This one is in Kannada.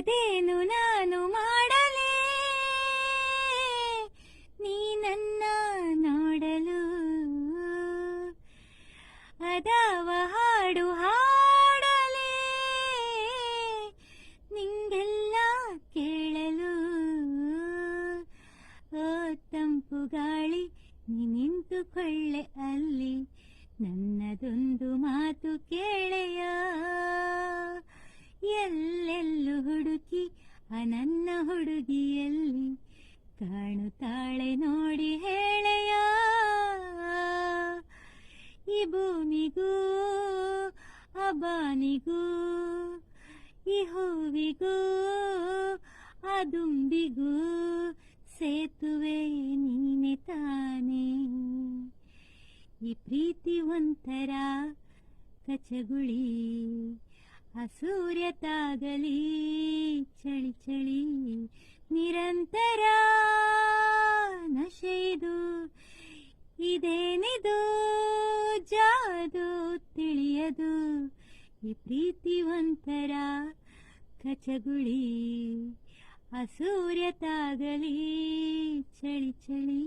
ಅದೇನು ನಾನು ಮಾಡಲೇ? ನೀ ನನ್ನ ನೋಡಲು? ಅದಾವ ಹಾಡು ಹಾಡಲೇ? ನಿಂಗೆಲ್ಲ ಕೇಳಲು? ಓ ತಂಪು ಗಾಳಿ ನಿಂತುಕೊಳ್ಳೆ ಅಲ್ಲಿ ನನ್ನದೊಂದು ಮಾತು ಕೇಳೆಯ? ನನ್ನ ಹುಡುಗಿಯಲ್ಲಿ ಕಾಣುತ್ತಾಳೆ ನೋಡಿ ಹೇಳೆಯ? ಈ ಭೂಮಿಗೂ ಅಬಾನಿಗೂ ಬಾನಿಗೂ, ಈ ಹೂವಿಗೂ, ಆ ದುಂಬಿಗೂ ಸೇತುವೆ ನೀನೆ ತಾನೇ. ಈ ಪ್ರೀತಿ ಒಂಥರ ಕಚಗುಳಿ ಆ ಸೂರ್ಯ ತಾಗಲಿ ಚಳಿ ಚಳಿ, ನಿರಂತರ ನಶೆಯದು ಇದೇನಿದು? ಜಾದು, ತಿಳಿಯದು. ಈ ಪ್ರೀತಿವಂತರ ಕಚಗುಳಿ. ಅಸೂರ್ಯ ಸೂರ್ಯ ತಾಗಲಿ ಚಳಿ ಚಳಿ.